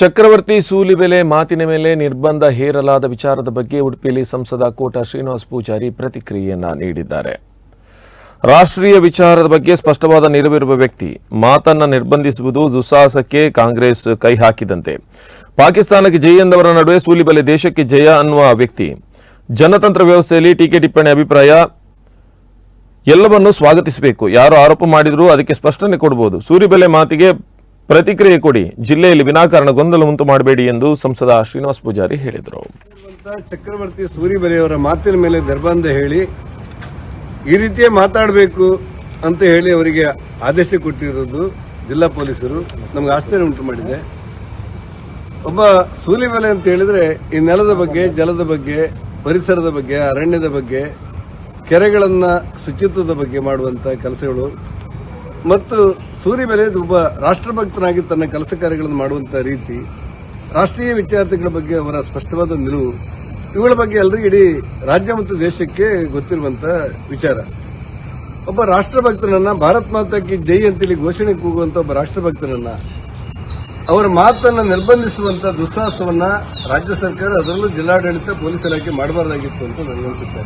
ಚಕ್ರವರ್ತಿ ಸೂಲಿಬೆಲೆ ಮಾತಿನ ಮೇಲೆ ನಿರ್ಬಂಧ ಹೇರಲಾದ ವಿಚಾರದ ಬಗ್ಗೆ ಉಡುಪಿಯಲ್ಲಿ ಸಂಸದ ಕೋಟ ಶ್ರೀನಿವಾಸ ಪೂಜಾರಿ ಪ್ರತಿಕ್ರಿಯೆಯನ್ನ ನೀಡಿದ್ದಾರೆ. ರಾಷ್ಟ್ರೀಯ ವಿಚಾರದ ಬಗ್ಗೆ ಸ್ಪಷ್ಟವಾದ ನೆರವಿರುವ ವ್ಯಕ್ತಿ, ಮಾತನ್ನ ನಿರ್ಬಂಧಿಸುವುದು ದುಸ್ಸಾಹಸಕ್ಕೆ ಕಾಂಗ್ರೆಸ್ ಕೈ ಹಾಕಿದಂತೆ. ಪಾಕಿಸ್ತಾನಕ್ಕೆ ಜಯ ಎಂದವರ ನಡುವೆ ಸೂಲಿಬೆಲೆ ದೇಶಕ್ಕೆ ಜಯ ಅನ್ನುವ ವ್ಯಕ್ತಿ. ಜನತಂತ್ರ ವ್ಯವಸ್ಥೆಯಲ್ಲಿ ಟೀಕೆ ಟಿಪ್ಪಣಿ ಅಭಿಪ್ರಾಯ. ಎಲ್ಲವನ್ನೂ ಸ್ವಾಗತಿಸಬೇಕು. ಯಾರು ಆರೋಪ ಮಾಡಿದರೂ ಅದಕ್ಕೆ ಸ್ಪಷ್ಟನೆ ಕೊಡಬಹುದು ಸೂರಿಬೆಲೆ ಮಾತಿಗೆ ಪ್ರತಿಕ್ರಿಯೆ ಕೊಡಿ. ಜಿಲ್ಲೆಯಲ್ಲಿ ವಿನಾಕಾರಣ ಗೊಂದಲ ಉಂಟು ಮಾಡಬೇಡಿ ಎಂದು ಸಂಸದ ಶ್ರೀನಿವಾಸ್ ಪೂಜಾರಿ ಹೇಳಿದರು. ಚಕ್ರವರ್ತಿ ಸೂರಿಬೆಲೆಯವರ ಮಾತಿನ ಮೇಲೆ ನಿರ್ಬಂಧ ಹೇಳಿ ಈ ರೀತಿಯೇ ಮಾತಾಡಬೇಕು ಅಂತ ಹೇಳಿ ಅವರಿಗೆ ಆದೇಶ ಕೊಟ್ಟಿರೋದು ಜಿಲ್ಲಾ ಪೊಲೀಸರು. ನಮ್ಗೆ ಆಶ್ಚರ್ಯ ಉಂಟು ಮಾಡಿದೆ. ಒಬ್ಬ ಸೂಲಿಮಲೆ ಅಂತ ಹೇಳಿದ್ರೆ ಈ ನೆಲದ ಬಗ್ಗೆ, ಜಲದ ಬಗ್ಗೆ, ಪರಿಸರದ ಬಗ್ಗೆ, ಅರಣ್ಯದ ಬಗ್ಗೆ, ಕೆರೆಗಳನ್ನ ಶುಚಿತ್ವದ ಬಗ್ಗೆ ಮಾಡುವಂತ ಕೆಲಸಗಳು. ಮತ್ತು ಸೂರಿಬೆಲೆ ಒಬ್ಬ ರಾಷ್ಟ್ರಭಕ್ತನಾಗಿ ತನ್ನ ಕೆಲಸ ಕಾರ್ಯಗಳನ್ನು ಮಾಡುವಂತ ರೀತಿ, ರಾಷ್ಟ್ರೀಯ ವಿದ್ಯಾರ್ಥಿಗಳ ಬಗ್ಗೆ ಅವರ ಸ್ಪಷ್ಟವಾದ ನಿಲುವು, ಇವುಗಳ ಬಗ್ಗೆ ಎಲ್ಲರಿಗೂ ಇಡೀ ರಾಜ್ಯ ಮತ್ತು ದೇಶಕ್ಕೆ ಗೊತ್ತಿರುವಂತ ವಿಚಾರ. ಒಬ್ಬ ರಾಷ್ಟ್ರಭಕ್ತನನ್ನ ಭಾರತ್ ಮಾತಾಕಿ ಜೈ ಅಂತೇಳಿ ಘೋಷಣೆ ಕೂಗುವಂತ ಒಬ್ಬ ರಾಷ್ಟ್ರಭಕ್ತನನ್ನ, ಅವರ ಮಾತನ್ನು ನಿರ್ಬಂಧಿಸುವಂತ ದುಸ್ಸಾಹಸವನ್ನ ರಾಜ್ಯ ಸರ್ಕಾರ ಅದರಲ್ಲೂ ಜಿಲ್ಲಾಡಳಿತ, ಪೊಲೀಸ್ ಇಲಾಖೆ ಮಾಡಬಾರ್ದಾಗಿತ್ತು ಅಂತ ನನಗನ್ಸುತ್ತೆ.